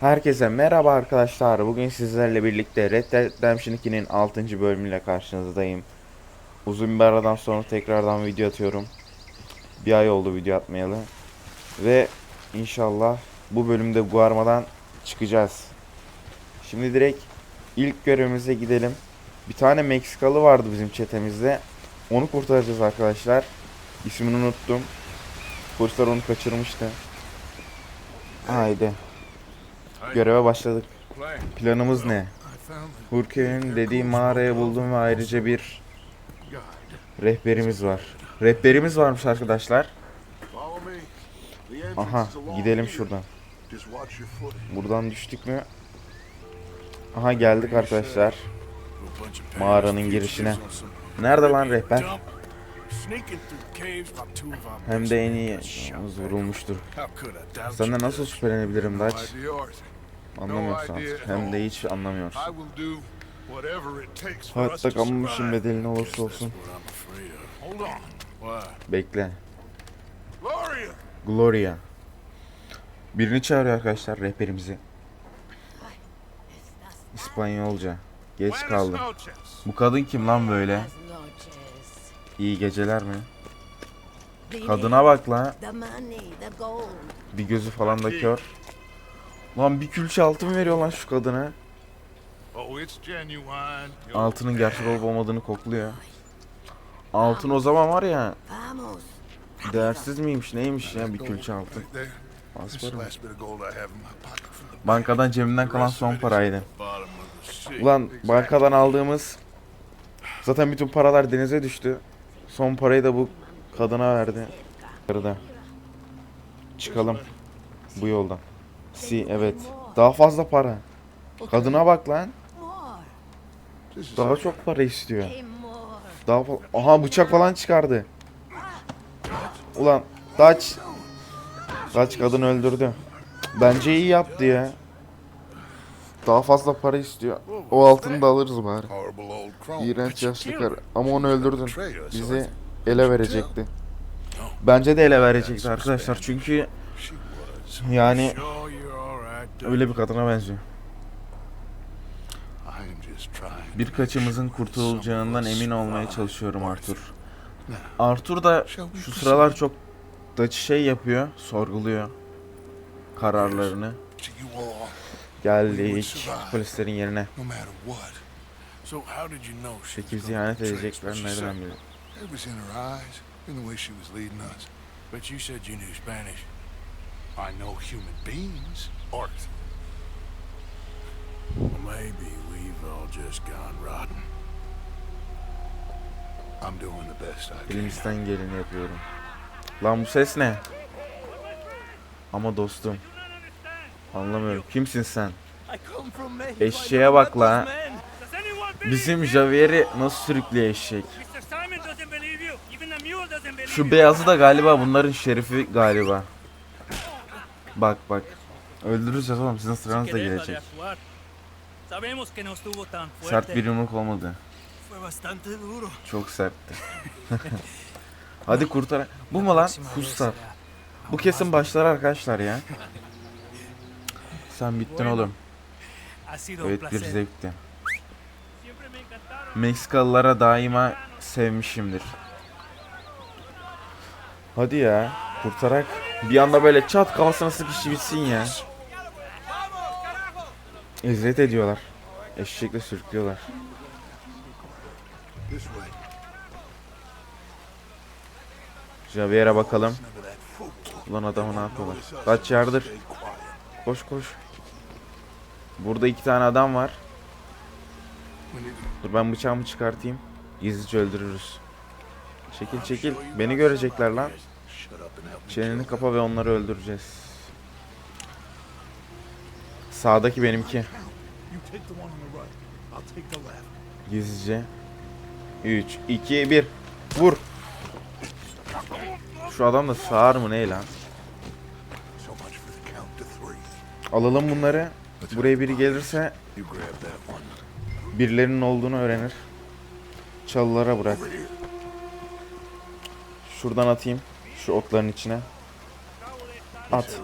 Herkese merhaba arkadaşlar. Bugün sizlerle birlikte Red Dead Redemption 2'nin 6. bölümüyle karşınızdayım. Uzun bir aradan sonra tekrardan video atıyorum. Bir ay oldu video atmayalı. Ve inşallah bu bölümde Guarma'dan çıkacağız. Şimdi direkt ilk görevimize gidelim. Bir tane Meksikalı vardı bizim çetemizde. Onu kurtaracağız arkadaşlar. İsmini unuttum. Polisler onu kaçırmıştı. Haydi. Göreve başladık. Planımız ne? Hurkey'in dediği mağarayı buldum ve ayrıca bir rehberimiz var. Rehberimiz varmış arkadaşlar. Aha gidelim şuradan. Buradan düştük mü? Aha geldik arkadaşlar. Mağaranın girişine. Nerede lan rehber? Hem de en iyi vurulmuştur. Senden nasıl şüphelenebilirim Daç? Anlamıyorsun artık. Hem de hiç anlamıyorsun. Hayatta kalmamışım bedeli ne olursa olsun. Bekle. Gloria. Birini çağırıyor arkadaşlar rehberimizi. İspanyolca. Geç kaldı. Bu kadın kim lan böyle? İyi geceler mi? Kadına bak la. Bir gözü falan da kör. Lan bir külçe altın veriyor lan şu kadına. Altının gerçek olup olmadığını kokluyor. Altın o zaman var ya değersiz miymiş neymiş ya bir külçe altın. Bankadan cebimden kalan son paraydı. Ulan bankadan aldığımız zaten bütün paralar denize düştü. Son parayı da bu kadına verdi. Çıkalım bu yoldan. Si evet. Daha fazla para. Kadına bak lan. Daha çok para istiyor. Daha fa- Aha bıçak falan çıkardı. Ulan Daç. Daç kadını öldürdü. Bence iyi yaptı ya. Daha fazla para istiyor. O altını da alırız bari. İğrenç yaşlı karı. Ama onu öldürdün. Bizi ele verecekti. Bence de ele verecekti arkadaşlar. Çünkü yani öyle bir kadına benziyor. Birkaçımızın kurtulacağından emin olmaya çalışıyorum Arthur. Arthur da şu sıralar çok da şey yapıyor, sorguluyor kararlarını. Geldik polislerin yerine. Şekil ziyaret edecekler nereden. But you said you knew Spanish. I know human beings. Art. Maybe we've all just gone rotten. I'm doing the best I can. Elimizden geleni yapıyorum. Lan bu ses ne? Ama dostum. Anlamıyorum. Kimsin sen? Eşeğe bak la. Bizim Javier'i nasıl sürüklüyor eşek? Şu beyazı da galiba bunların şerifi galiba. Bak bak. Öldüreceğiz oğlum sizin sıranız da gelecek. Sert bir yumruk olmadı. Çok sertti. Hadi kurtar. Bu mu lan? Hussar. Bu kesin başlar arkadaşlar ya. Sen bittin oğlum. Evet bir zevkti. Meksikalılara daima sevmişimdir. Hadi ya. Kurtarak. Bir anda böyle çat kafasına sıkışı bitsin ya. İzzet ediyorlar. Eşekle sürüklüyorlar. Javier'e bakalım. Ulan adamı ne yapıyorlar? Kaç yardır. Koş koş. Burada iki tane adam var. Dur ben bıçağımı çıkartayım. Gizlice öldürürüz. Çekil çekil. Beni görecekler lan. Çeneni kapa ve onları öldüreceğiz. The left. Gizlice. 3, 2, 1. Vur. Şu adam da sağır mı ne lan? Alalım bunları. Buraya biri gelirse birilerinin olduğunu öğrenir. Çalılara bırak. Şuradan atayım. Şu otların içine. At.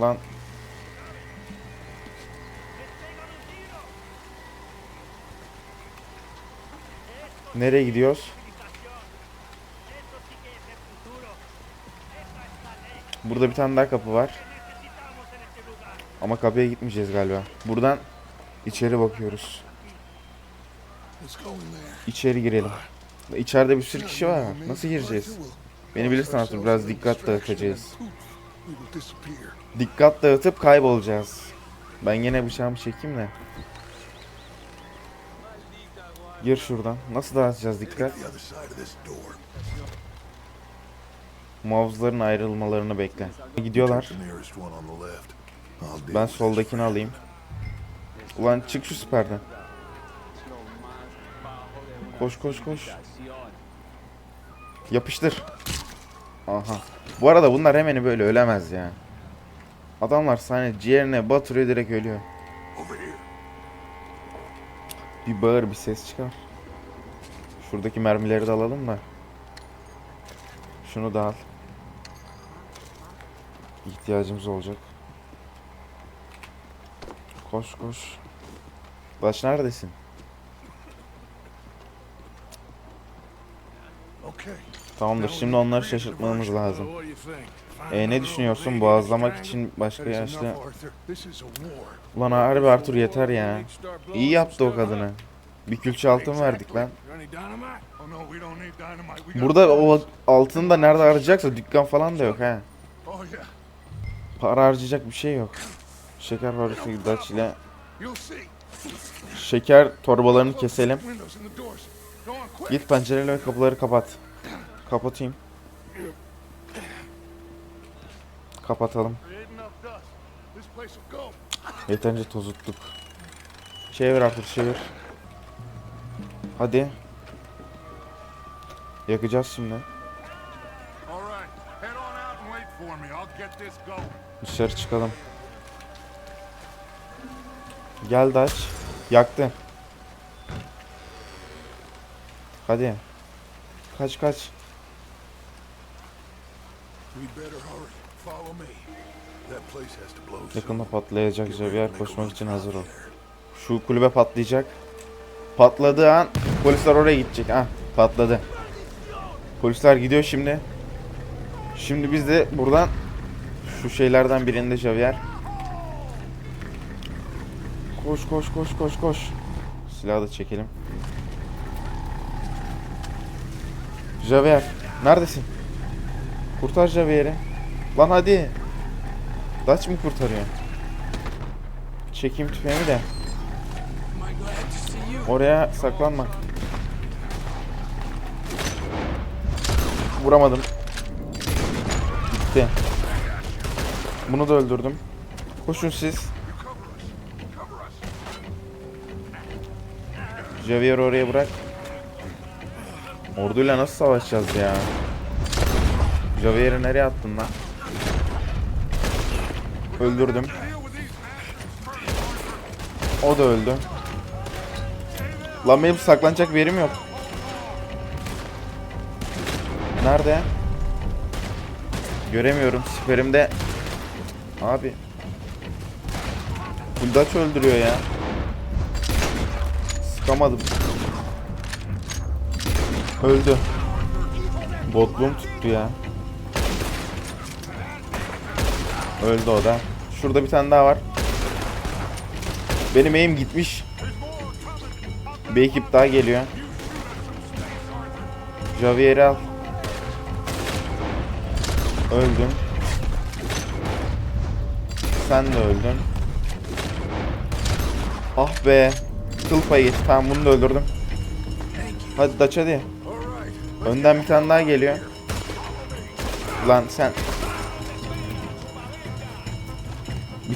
Lan. Nereye gidiyoruz? Burada bir tane daha kapı var. Ama kapıya gitmeyeceğiz galiba. Buradan içeri bakıyoruz. İçeri girelim. İçeride bir sürü kişi var. Nasıl gireceğiz? Beni bilirsin Arthur biraz dikkat dağıtacağız. Dikkat dağıtıp kaybolacağız. Ben yine bıçağımı çekeyim de. Gir şuradan. Nasıl dağıtacağız dikkat? Mouse'ların ayrılmalarını bekle. Gidiyorlar. Ben soldakini alayım. Ulan çık şu siperden. Koş koş koş. Yapıştır. Aha. Bu arada bunlar hemeni böyle ölemez ya. Adamlar sahne ciğerine batırıyor direkt ölüyor. Bir bağır bir ses çıkar. Şuradaki mermileri de alalım da. Şunu da al. İhtiyacımız olacak. Koş koş. Baş neredesin? Tamamdır şimdi onları şaşırtmamız lazım. E ne düşünüyorsun boğazlamak için başka yaşlı... Ulan harbi Arthur yeter ya. İyi yaptı o kadını. Bir külçe altın verdik lan. Burada o altını da nerede harcayacaksa dükkan falan da yok ha. Para harcayacak bir şey yok. Şeker fabrikası Dutch ile şeker torbalarını keselim. Git pencereleri ve kapıları kapat. Kapatayım. Go. Yeterince tozuttuk. Çevir artık çevir. Hadi. Yakacağız şimdi. Dışarı çıkalım. Gel Daç. Yaktı. Hadi. Kaç kaç. Yakında patlayacak Javier koşmak için hazır ol. Şu kulübe patlayacak. Patladığı an polisler oraya gidecek. Ah patladı. Polisler gidiyor şimdi. Şimdi biz de buradan şu şeylerden birinde Javier. Koş koş koş koş koş. Silahı da çekelim. Javier neredesin? Kurtar Javier'i. Lan hadi. Daç mı kurtarıyor? Çekeyim tüfeğimi de. Oraya saklanma. Vuramadım. Gitti. Bunu da öldürdüm. Koşun siz. Javier oraya bırak. Orduyla nasıl savaşacağız ya? Javier'i nereye attın lan? Öldürdüm. O da öldü. Lan benim saklanacak bir yerim yok. Nerede? Göremiyorum. Siperimde. Abi. Buldaç öldürüyor ya. Sıkamadım. Öldü. Botluğum tuttu ya. Öldü o da. Şurada bir tane daha var. Benim eğim gitmiş. Bir ekip daha geliyor. Javier'i al. Öldün. Sen de öldün. Ah be. Kıl payı. Tamam bunu da öldürdüm. Hadi Daç hadi. Önden bir tane daha geliyor. Lan sen.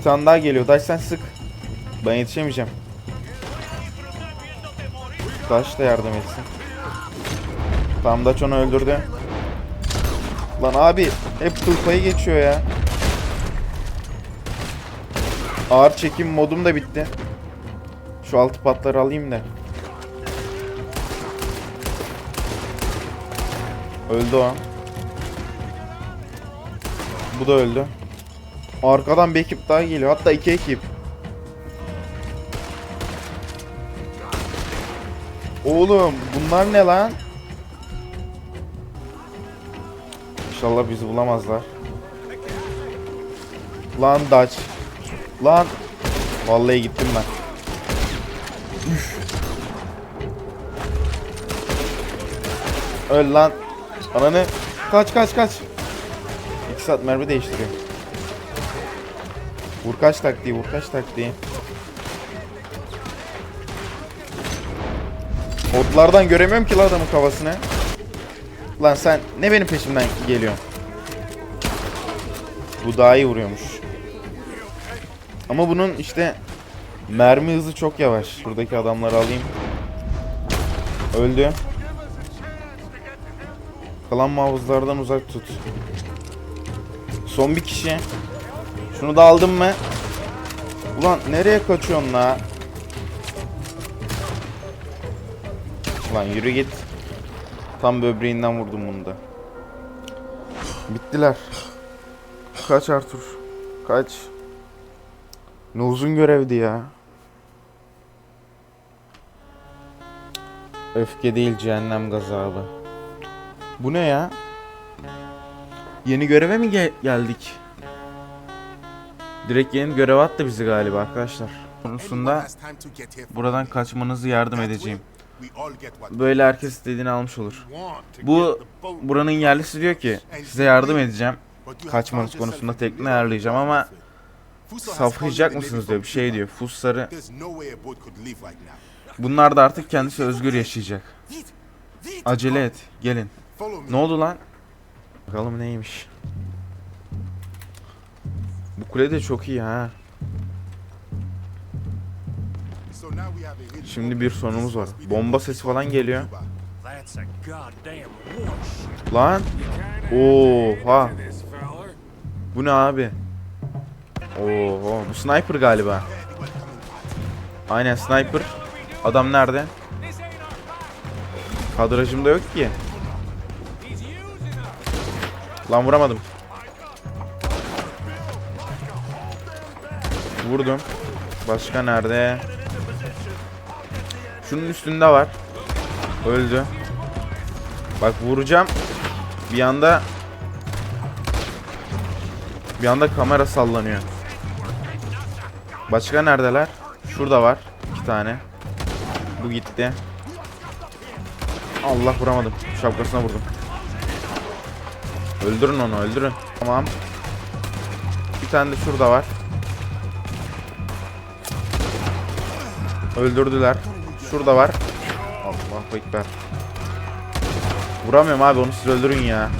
tane daha geliyor. Daç sen sık. Ben yetişemeyeceğim. Daş da yardım etsin. Tamam Daç onu öldürdü. Lan abi hep kıl payı geçiyor ya. Ağır çekim modum da bitti. Şu altı patları alayım da. Öldü o. Bu da öldü. Arkadan bir ekip daha geliyor. Hatta iki ekip. Oğlum bunlar ne lan? İnşallah bizi bulamazlar. Lan Dutch. Lan. Vallahi gittim ben. Üf. Öl lan. Ananı. Kaç kaç kaç. 2 saat mermi değiştiriyor. Vur kaç taktiği, vur kaç taktiği. Otlardan göremiyorum ki lan adamın kafasını. Lan sen ne benim peşimden geliyorsun? Bu daha iyi vuruyormuş. Ama bunun işte mermi hızı çok yavaş. Buradaki adamları alayım. Öldü. Kalan mavuzlardan uzak tut. Son bir kişi. Şunu da aldım mı? Ulan nereye kaçıyorsun la? Ulan yürü git. Tam böbreğinden vurdum bunu da. Bittiler. Kaç Arthur. Kaç. Ne uzun görevdi ya. Öfke değil cehennem gazabı. Bu ne ya? Yeni göreve mi gel- geldik? Direkt yeni görev attı bizi galiba arkadaşlar. Konusunda buradan kaçmanızı yardım edeceğim. Böyle herkes istediğini almış olur. Bu buranın yerlisi diyor ki size yardım edeceğim. Kaçmanız konusunda tekne ayarlayacağım ama saflayacak mısınız diyor bir şey diyor. Fusları bunlar da artık kendisi özgür yaşayacak. Acele et gelin. Ne oldu lan? Bakalım neymiş. Bu kule de çok iyi ha. Şimdi bir sorunumuz var. Bomba sesi falan geliyor. Lan. Oha. Bu ne abi? Oho. Bu sniper galiba. Aynen sniper. Adam nerede? Kadrajımda yok ki. Lan vuramadım. Vurdum. Başka nerede? Şunun üstünde var. Öldü. Bak vuracağım. Bir anda bir anda kamera sallanıyor. Başka neredeler? Şurada var. iki tane. Bu gitti. Allah vuramadım. Şapkasına vurdum. Öldürün onu öldürün. Tamam. Bir tane de şurada var. Öldürdüler. Şurada var. Allah ekber. Vuramıyorum abi onu siz öldürün ya.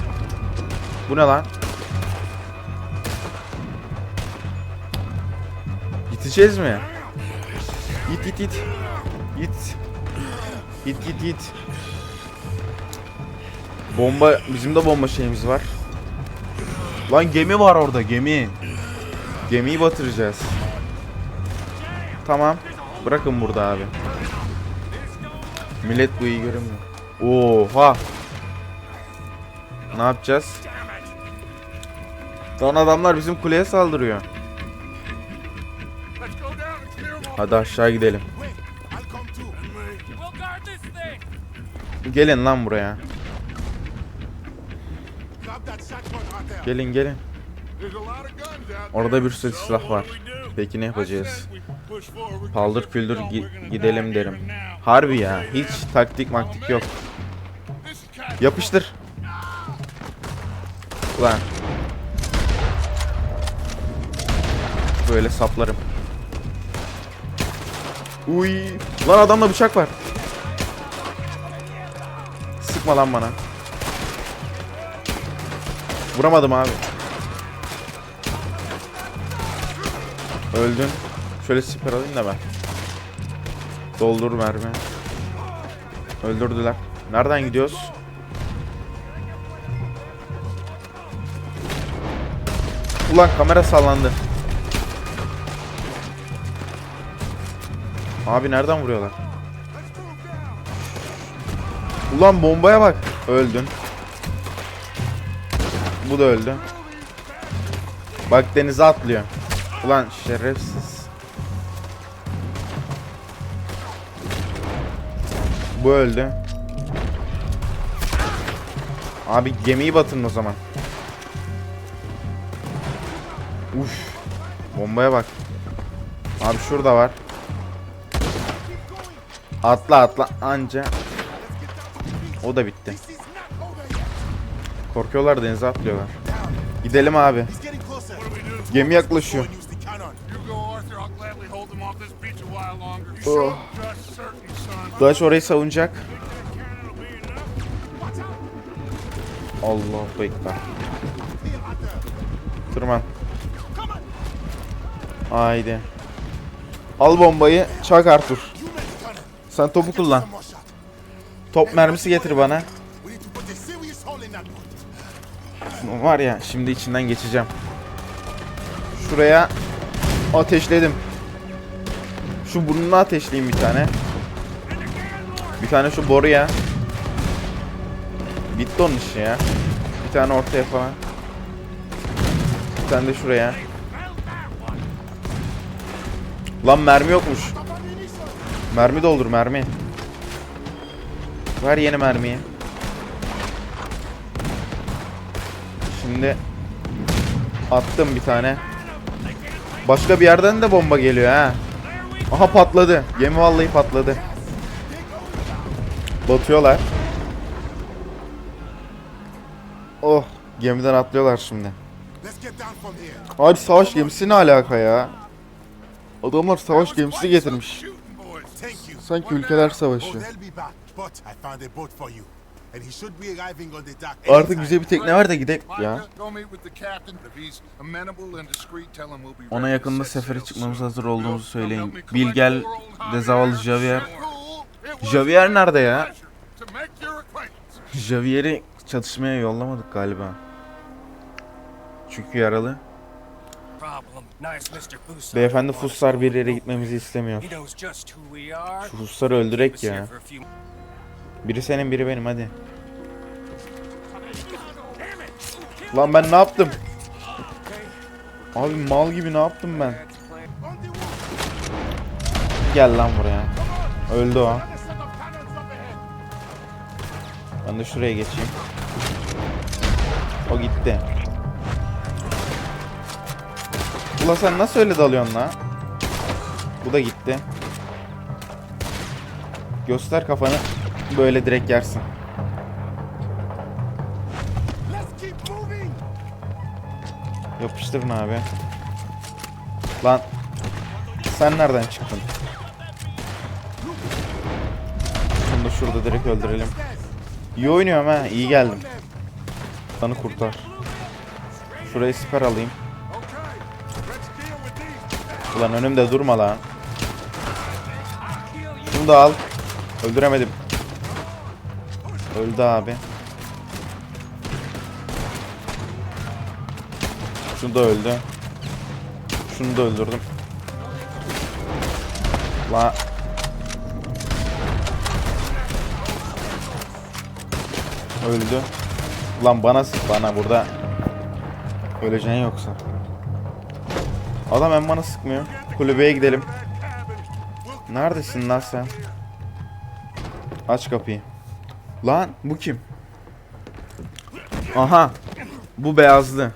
Bu ne lan? Gideceğiz mi? Git git git. Git. Git git git. Bomba bizim de bomba şeyimiz var. Lan gemi var orada gemi. Gemiyi batıracağız. Tamam. Bırakın burada abi. Millet bu iyi görünmüyor. Oha. Ne yapacağız? Lan adamlar bizim kuleye saldırıyor. Hadi aşağı gidelim. Gelin lan buraya. Gelin gelin. Orada bir sürü silah var. Peki ne yapacağız? Paldır küldür gi- gidelim derim. Harbi ya. Hiç taktik maktik yok. Yapıştır. Ulan. Böyle saplarım. Uy. Lan adamda bıçak var. Sıkma lan bana. Vuramadım abi. Öldün. Şöyle siper alayım da ben. Doldur mermi. Öldürdüler. Nereden gidiyoruz? Ulan kamera sallandı. Abi nereden vuruyorlar? Ulan bombaya bak. Öldün. Bu da öldü. Bak denize atlıyor. Ulan şerefsiz. Bu öldü. Abi gemiyi batırın o zaman. Uf. Bombaya bak. Abi şurada var. Atla atla anca. O da bitti. Korkuyorlar denize atlıyorlar. Gidelim abi. Gemi yaklaşıyor. Son. Daş orayı savunacak. Allah ekber. Tırman. Haydi. Al bombayı, çak Arthur. Sen topu kullan. Top mermisi getir bana. Var ya, şimdi içinden geçeceğim. Şuraya ateşledim. Şu burnunu ateşleyeyim bir tane. Bir tane şu boruya. Bitti onun işi ya. Bir tane ortaya falan. Bir tane de şuraya. Lan mermi yokmuş. Mermi doldur mermi. Ver yeni mermiyi. Şimdi attım bir tane. Başka bir yerden de bomba geliyor ha. Aha patladı. Gemi vallahi patladı. Batıyorlar. Oh, gemiden atlıyorlar şimdi. Abi savaş gemisi ne alaka ya? Adamlar savaş gemisi getirmiş. Sanki ülkeler savaşıyor. Artık bize bir tekne ver de gidelim ya. Ona yakında sefere çıkmamız hazır olduğumuzu söyleyin. Bilgel de Javier. zavallı Javier. Javier nerede ya? Javier'i çatışmaya yollamadık galiba. Çünkü yaralı. Beyefendi Fussar bir yere gitmemizi istemiyor. Şu Fussar'ı öldürek ya. Biri senin biri benim hadi. Lan ben ne yaptım? Abi mal gibi ne yaptım ben? Gel lan buraya. Öldü o. Ben de şuraya geçeyim. O gitti. Ulan sen nasıl öyle dalıyorsun lan? Bu da gitti. Göster kafanı. Böyle direkt yersin. Yapıştırın abi. Lan. Sen nereden çıktın? Şunu da şurada direkt öldürelim. İyi oynuyorum ha. iyi geldim. Kanı kurtar. Şurayı siper alayım. Ulan önümde durma lan. Şunu da al. Öldüremedim. Öldü abi. Şunu da öldü. Şunu da öldürdüm. La. Öldü. Ulan bana sık bana burada. Öleceksin yoksa. Adam hem bana sıkmıyor. Kulübeye gidelim. Neredesin lan sen? Aç kapıyı. Lan bu kim? Aha. Bu beyazlı.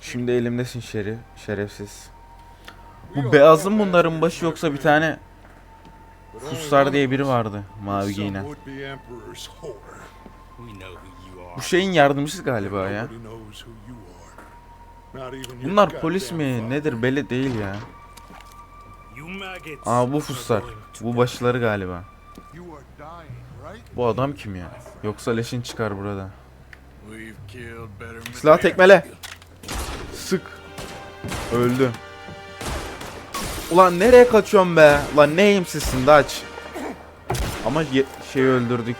Şimdi elimdesin şerif, şerefsiz. Bu beyazlı mı bunların başı yoksa bir tane Fussar diye biri vardı mavi giyinen. Bu şeyin yardımcısı galiba ya. Bunlar polis mi nedir belli değil ya. Aa bu Fussar. Bu başları galiba. Bu adam kim ya? Yoksa leşin çıkar burada. Silah tekmele. Sık. Öldü. Ulan nereye kaçıyorsun be? Ulan ne eğimsizsin Daç. Ama şeyi öldürdük.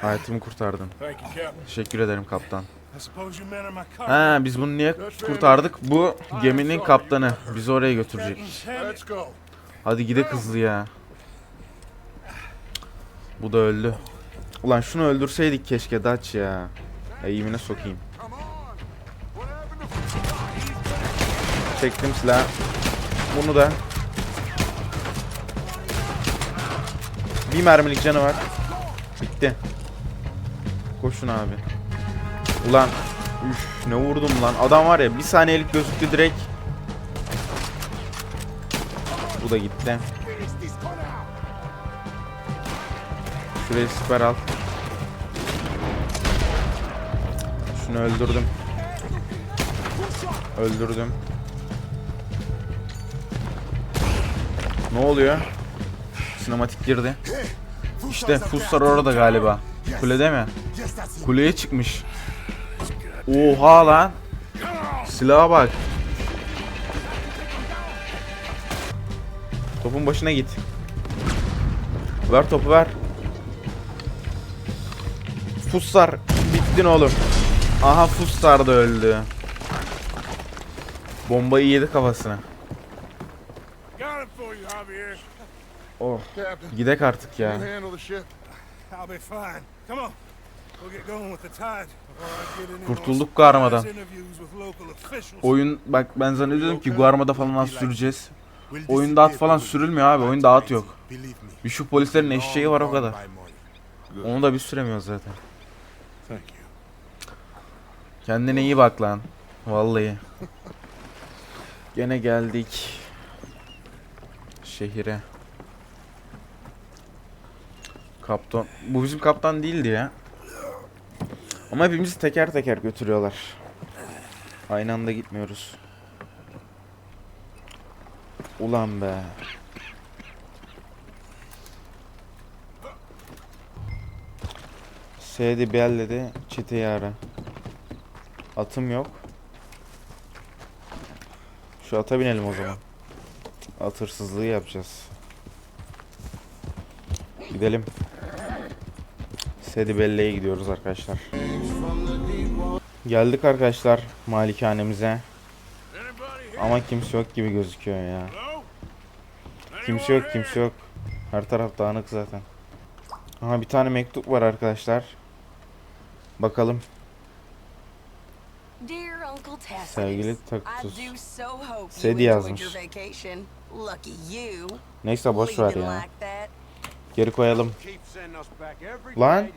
Hayatımı kurtardın. Teşekkür ederim kaptan. Ha biz bunu niye kurtardık? Bu geminin kaptanı. Bizi oraya götürecek. Hadi gide hızlı ya. Bu da öldü. Ulan şunu öldürseydik keşke Daç ya. Eğimine sokayım. Çektim silahı. Bunu da. Bir mermilik canı var. Bitti. Koşun abi. Ulan. Üf ne vurdum lan. Adam var ya bir saniyelik gözüktü direkt. Bu da gitti. Şurayı siper al. Şunu öldürdüm. Öldürdüm. Ne oluyor? Sinematik girdi. İşte Fussar orada galiba. Kulede mi? Kuleye çıkmış. Oha lan. Silaha bak. Topun başına git. Ver topu ver. Fussar bittin oğlum. Aha Fussar da öldü. Bombayı yedi kafasına. Oh. Gidek artık ya. Kurtulduk officials. Oyun bak ben zannediyordum ki Guarma'da falan az süreceğiz. Oyunda at falan sürülmüyor abi. Oyunda at yok. Bir şu polislerin eşeği var o kadar. Onu da biz süremiyoruz zaten. Kendine iyi bak lan. Vallahi. Gene geldik. Şehire. Kaptan. Bu bizim kaptan değildi ya. Ama hepimizi teker teker götürüyorlar. Aynı anda gitmiyoruz. Ulan be. S'de belledi çeteyi ara. Atım yok. Şu ata binelim o zaman. At hırsızlığı yapacağız. Gidelim. Sedi Belle'ye gidiyoruz arkadaşlar. Geldik arkadaşlar malikanemize. Ama kimse yok gibi gözüküyor ya. Kimse yok kimse yok. Her taraf dağınık zaten. Aha bir tane mektup var arkadaşlar. Bakalım. Dear Uncle Tacitus, Sevgili hope Sedi yazmış. Neyse boş ver ya. Geri koyalım. Lan.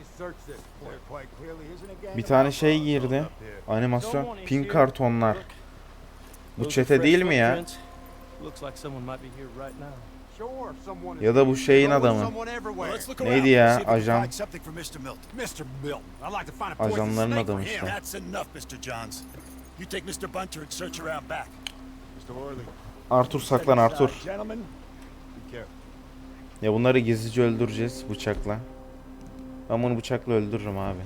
Bir tane şey girdi. Animasyon. Pink kartonlar. Bu çete değil mi ya? Looks like someone might be here right now. Ya da bu şeyin adamı. someone everywhere. Let's look Neydi around. ya, ajan? find something for Mr. Milton. Mr. Milton. I'd like to find a poison Ajanların adamı işte. That's enough, Mr. Johns. You take Mr. Bunter and search around back. Mr. Worley. Arthur saklan Arthur. Gentlemen, be careful. Ya bunları gizlice öldüreceğiz bıçakla. Ben bunu bıçakla öldürürüm abi.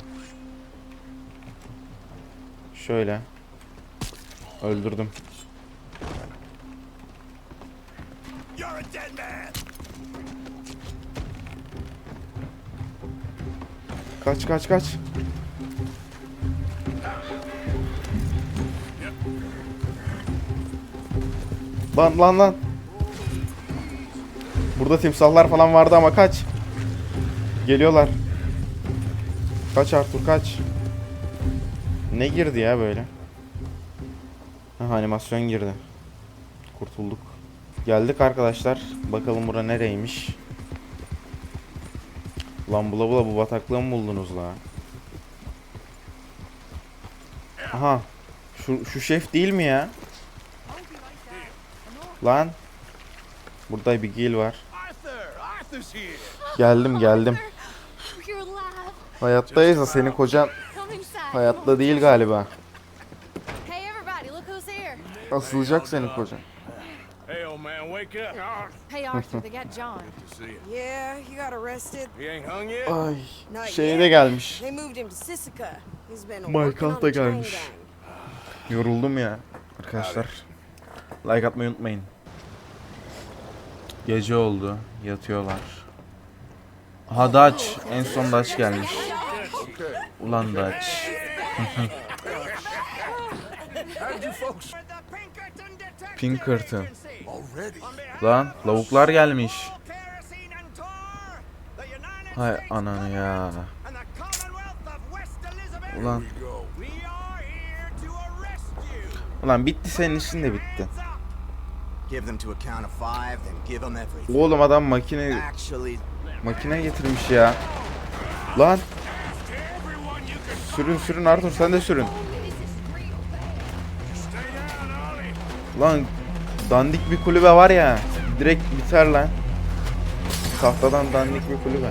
Şöyle. Öldürdüm. You're a dead man! Kaç kaç kaç. Lan lan lan. Burada timsahlar falan vardı ama kaç. Geliyorlar. Kaç Arthur kaç. Ne girdi ya böyle? Aha, animasyon girdi. Kurtulduk. Geldik arkadaşlar. Bakalım bura nereymiş. Lan bula bula bu bataklığı mı buldunuz la? Aha. Şu, şu şef değil mi ya? Lan. Burada var. Arthur! Arthur's here! Geldim geldim. Hayattayız da senin kocan hayatta değil galiba. Asılacak senin kocan. Man, wake up. Hey, Arthur, they got John. To see you. Yeah, he got arrested. He ain't hung yet? Ay. Not Şeye yet. de gelmiş. They moved him to Sisika. He's been Michael working on da a train gelmiş. gang. Yoruldum ya. Arkadaşlar. Like atmayı unutmayın. Gece oldu. Yatıyorlar. Aha Dutch. En son Dutch gelmiş. Ulan Dutch. Pinkerton. Lan lavuklar gelmiş. Hay ananı ya. Ulan Ulan bitti senin işin de bitti. Oğlum adam makine makine getirmiş ya. Lan sürün sürün Arthur sen de sürün. Lan dandik bir kulübe var ya. Direkt biter lan. Tahtadan dandik bir kulübe.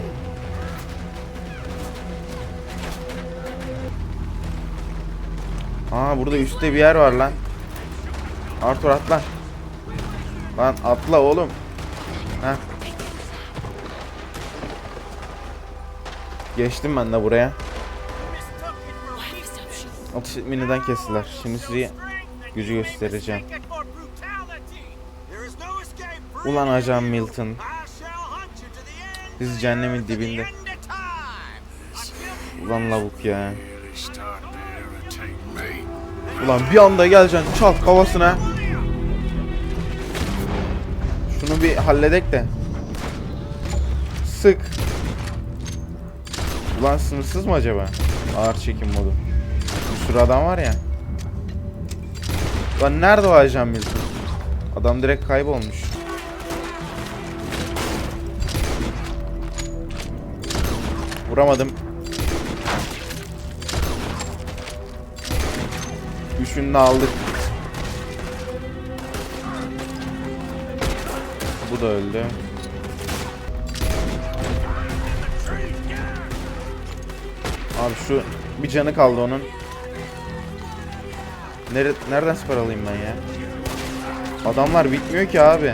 Aa burada üstte bir yer var lan. Arthur atla. Lan atla oğlum. Heh. Geçtim ben de buraya. Atış miniden kestiler. Şimdi size gücü göstereceğim. Ulan ajan Milton. Biz cehennemin dibinde. Ulan lavuk ya. Ulan bir anda geleceksin çat kafasına. Şunu bir halledek de. Sık. Ulan sınırsız mı acaba? Ağır çekim modu. Bir sürü adam var ya. Lan nerede o ajan Milton? Adam direkt kaybolmuş. Vuramadım. Üçünü aldık. Bu da öldü. Abi şu bir canı kaldı onun. Nere nereden siper alayım ben ya? Adamlar bitmiyor ki abi.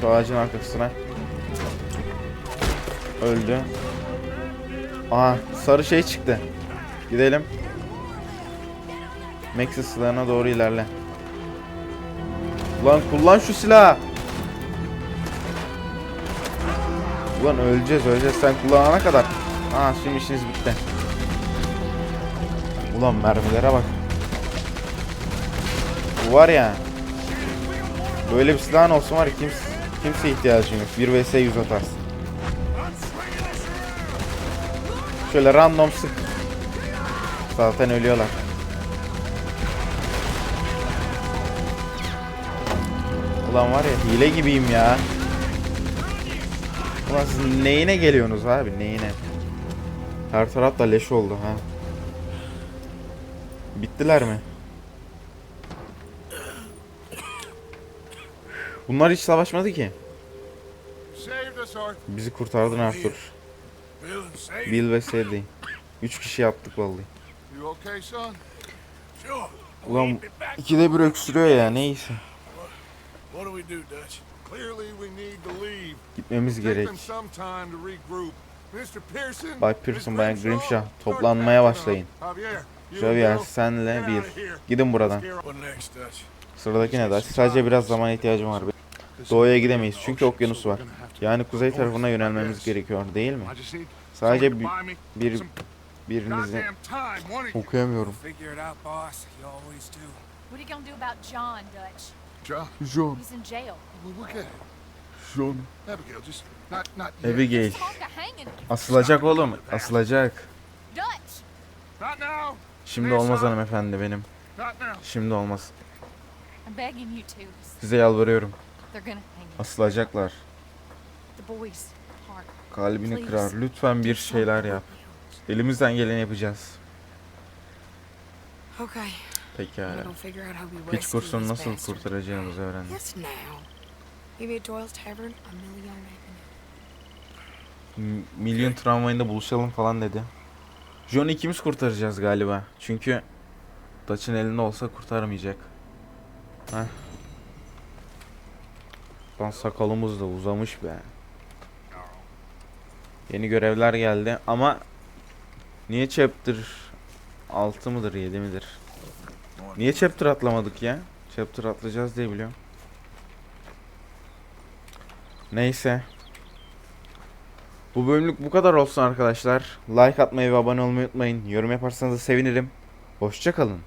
Şu ağacın arkasına. Öldü. Aha sarı şey çıktı. Gidelim. Maxis silahına doğru ilerle. Ulan kullan şu silahı. Ulan öleceğiz öleceğiz sen kullanana kadar. Aa şimdi işiniz bitti. Ulan mermilere bak. Bu var ya. Böyle bir silahın olsun var ya kimse, kimse ihtiyacın yok. 1 vs 100 atarsın. Şöyle random sık. Zaten ölüyorlar. Ulan var ya hile gibiyim ya. Ulan siz neyine geliyorsunuz abi neyine? Her taraf da leş oldu ha. Bittiler mi? Bunlar hiç savaşmadı ki. Bizi kurtardın Arthur. Bill ve Sadie. Üç kişi yaptık vallahi. Ulan ikide bir öksürüyor ya neyse. Dutch? Gitmemiz gerek. Bay Pearson, Bayan Grimshaw, toplanmaya başlayın. Javier, senle here. Gidin buradan. Dutch? Sıradaki ne der? Sadece biraz zaman ihtiyacım var. Doğuya gidemeyiz çünkü okyanus var. Yani kuzey tarafına yönelmemiz gerekiyor değil mi? Sadece bir, bir birinizi okuyamıyorum. John, Dutch? John, John, He's in jail. well, look at it. John. Abigail. Asılacak oğlum, asılacak. Şimdi olmaz hanımefendi benim. Şimdi olmaz. Size yalvarıyorum. Asılacaklar. Kalbini kırar. Lütfen bir şeyler yap. Elimizden geleni yapacağız. Pekala. Rescue kursunu nasıl kurtaracağımızı Avenue. M- Milyon tramvayında buluşalım falan dedi. John'u ikimiz kurtaracağız galiba. Çünkü Dutch'ın elinde olsa kurtarmayacak. Heh. Lan sakalımız da uzamış be. Yeni görevler geldi ama niye chapter 6 mıdır 7 midir? Niye chapter atlamadık ya? Chapter atlayacağız diye biliyorum. Neyse. Bu bölümlük bu kadar olsun arkadaşlar. Like atmayı ve abone olmayı unutmayın. Yorum yaparsanız da sevinirim. Hoşçakalın.